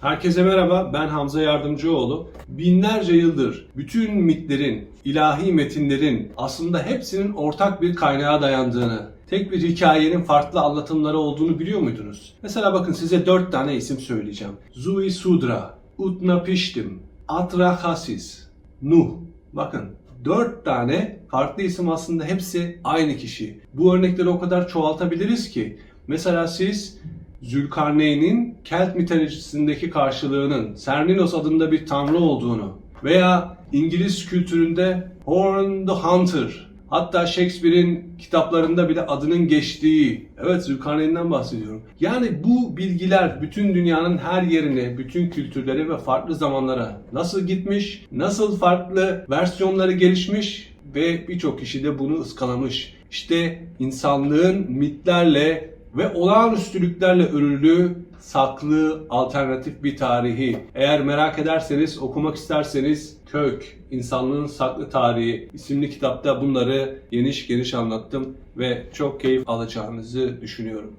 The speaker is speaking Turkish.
Herkese merhaba, ben Hamza Yardımcıoğlu. Binlerce yıldır bütün mitlerin, ilahi metinlerin aslında hepsinin ortak bir kaynağa dayandığını, tek bir hikayenin farklı anlatımları olduğunu biliyor muydunuz? Mesela bakın size dört tane isim söyleyeceğim. Zui Sudra, Utnapishtim, Atrahasis, Nuh. Bakın dört tane farklı isim aslında hepsi aynı kişi. Bu örnekleri o kadar çoğaltabiliriz ki mesela siz Zülkarneyn'in Kelt mitolojisindeki karşılığının Serninos adında bir tanrı olduğunu veya İngiliz kültüründe Horn the Hunter hatta Shakespeare'in kitaplarında bile adının geçtiği evet Zülkarneyn'den bahsediyorum. Yani bu bilgiler bütün dünyanın her yerine, bütün kültürlere ve farklı zamanlara nasıl gitmiş, nasıl farklı versiyonları gelişmiş ve birçok kişi de bunu ıskalamış. İşte insanlığın mitlerle ve olağanüstülüklerle örülü, saklı, alternatif bir tarihi. Eğer merak ederseniz, okumak isterseniz Kök, İnsanlığın Saklı Tarihi isimli kitapta bunları geniş geniş anlattım ve çok keyif alacağınızı düşünüyorum.